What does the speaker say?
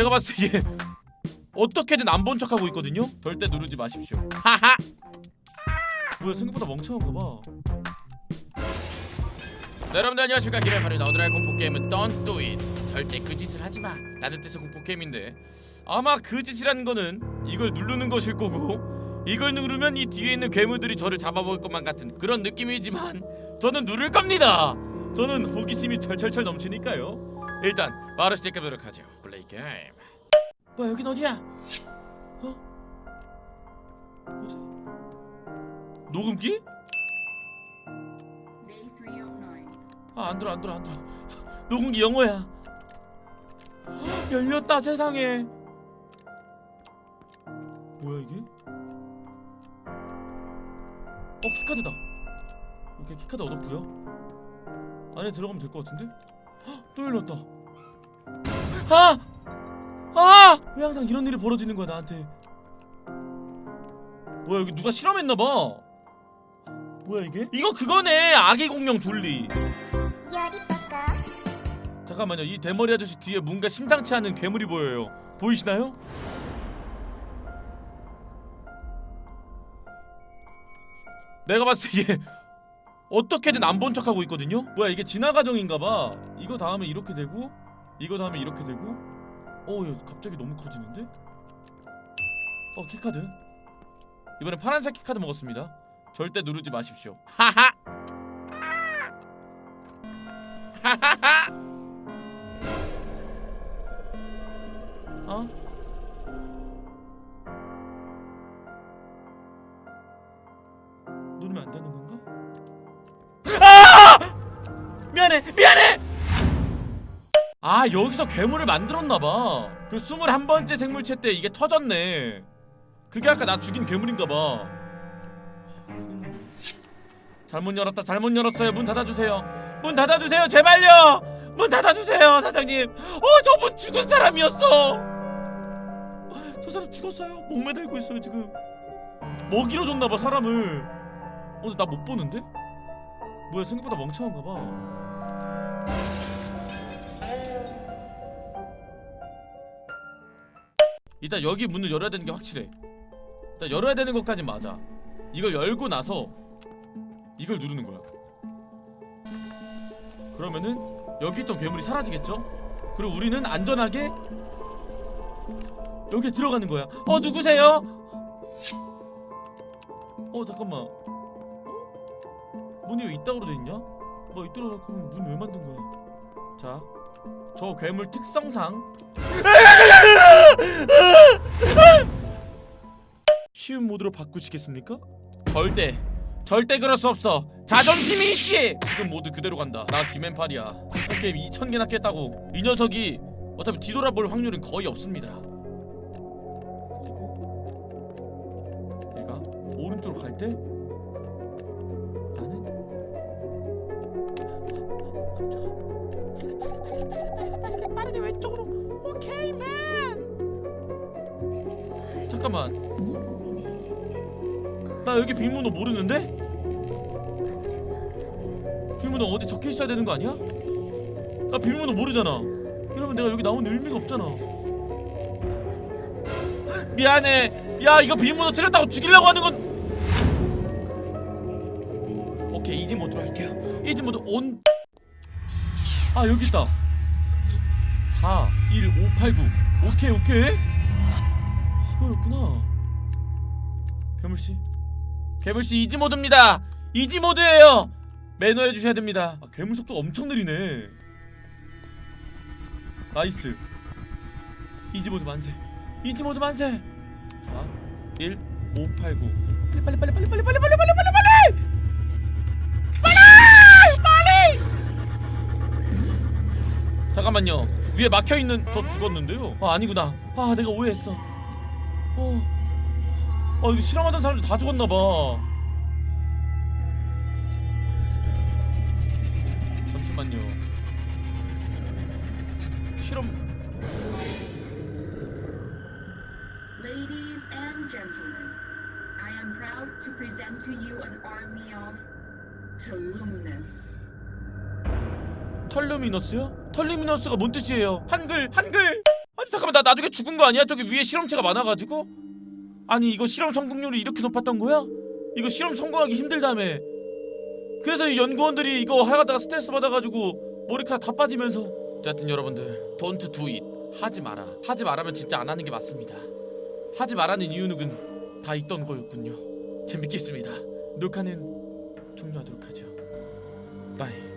내가 봤을 때 이게 어떻게든 안 본 척하고 있거든요. 절대 누르지 마십시오. 하하. 뭐야 생각보다 멍청한가 봐. 네, 여러분들 안녕하십니까 김현판입니다. 오늘의 공포 게임은 Don't Do It. 절대 그 짓을 하지 마. 라는 뜻의 공포 게임인데 아마 그 짓이라는 거는 이걸 누르는 것일 거고 이걸 누르면 이 뒤에 있는 괴물들이 저를 잡아먹을 것만 같은 그런 느낌이지만 저는 누를 겁니다. 저는 호기심이 철철철 넘치니까요. 일단 바로 시작해보도록 하죠. 플레이 게임. 뭐야 여긴 어디야? 어? 뭐지? 녹음기? Day 309. 아 안 들어 안 들어 안 들어 녹음기 영어야 헉, 열렸다 세상에 뭐야 이게? 어 키카드다 오케이 키카드 얻었고요 안에 들어가면 될 것 같은데? 헉, 또 열렸다 아! 아! 왜 항상 이런 일이 벌어지는 거야 나한테 뭐야 여기 누가 실험했나 봐 뭐야 이게? 이거 그거네 아기 공룡 둘리 잠깐만요 이 대머리 아저씨 뒤에 뭔가 심상치 않은 괴물이 보여요 보이시나요? 내가 봤을 때 이게 어떻게든 안 본 척하고 있거든요? 뭐야 이게 진화 과정인가봐 이거 다음에 이렇게 되고 이거 다음에 이렇게 되고 어 야, 갑자기 너무 커지는데? 어 키카드 이번엔 파란색 키카드 먹었습니다 절대 누르지 마십시오 하하 하하하 어? 누르면 안 되는 건가? 아! 미안해. 아 여기서 괴물을 만들었나봐. 그 21번째 생물체 때 이게 터졌네. 그게 아까 나 죽인 괴물인가봐. 잘못 열었다, 잘못 열었어요. 문 닫아주세요. 문 닫아주세요, 제발요. 문 닫아주세요, 사장님. 어, 저분 죽은 사람이었어. 저 사람 죽었어요. 목 매달고 있어요 지금. 먹이로 줬나봐 사람을. 어, 나 못 보는데? 뭐야 생각보다 멍청한가 봐. 일단 여기 문을 열어야 되는 게 확실해. 일단 열어야 되는 것까지 맞아. 이걸 열고 나서 이걸 누르는 거야. 그러면은 여기 있던 괴물이 사라지겠죠? 그리고 우리는 안전하게 여기 들어가는 거야. 어 누구세요? 어 잠깐만. 어? 문이 왜 이따구로 돼 있냐? 뭐 이따로 그럼 문왜 만든 거야? 자, 저 괴물 특성상 쉬운 모드로 바꾸시겠습니까? 절대 절대 그럴 수 없어 자존심이 있지 지금 모두 그대로 간다 나 김앤팔이야 게임 2,000개나 깼다고 이 녀석이 어차피 뒤돌아볼 확률은 거의 없습니다 그리고 얘가 오른쪽으로 갈 때 나는 빠르게 빠르게 빠르게 빠르게 빠르게 왼쪽으로 오케이 맨 잠깐만 나 여기 비밀번호 모르는데? 비밀번호 어디 적혀 있어야 되는 거 아니야? 나 비밀번호 모르잖아. 이러면 내가 여기 나온 의미가 없잖아. 미안해. 야 이거 비밀번호 틀렸다고 죽이려고 하는 건. 오케이 이지 모드로 할게요. 이지 모드 온. 아 여기 있다. 4, 1, 5, 8, 9. 오케이 오케이. 이거였구나. 괴물씨. 괴물씨 이지 모드입니다. 이지 모드예요. 매너해 주셔야 됩니다. 아, 괴물 속도가 엄청 느리네. 나이스. 이지 모드 만세. 이지 모드 만세. 4 1 5 8 9. 빨리 빨리 빨리 빨리 빨리 빨리 빨리 빨리 빨리 빨리 빨리 빨리 잠깐만요. 위에 막혀 있는 저 죽었는데요. 아 아니구나. 아 내가 오해했어. 어. 아 이거 실험하던 사람들 다 죽었나 봐. 잠시만요. 실험 Ladies and gentlemen, I am proud to present to you an army of Toluminous. 털루미너스요? 털루미너스가 뭔 뜻이에요? 한글 한글 잠깐만 나 나중에 죽은 거 아니야? 저기 위에 실험체가 많아가지고? 아니 이거 실험 성공률이 이렇게 높았던 거야? 이거 실험 성공하기 힘들다며. 그래서 이 연구원들이 이거 하다가 스트레스 받아가지고 머리카락 다 빠지면서. 어쨌든 여러분들 don't do it. 하지 마라. 하지 말라면 진짜 안 하는 게 맞습니다. 하지 말라는 이유는 다 있던 거였군요. 재밌겠습니다. 녹화는 종료하도록 하죠. 빠이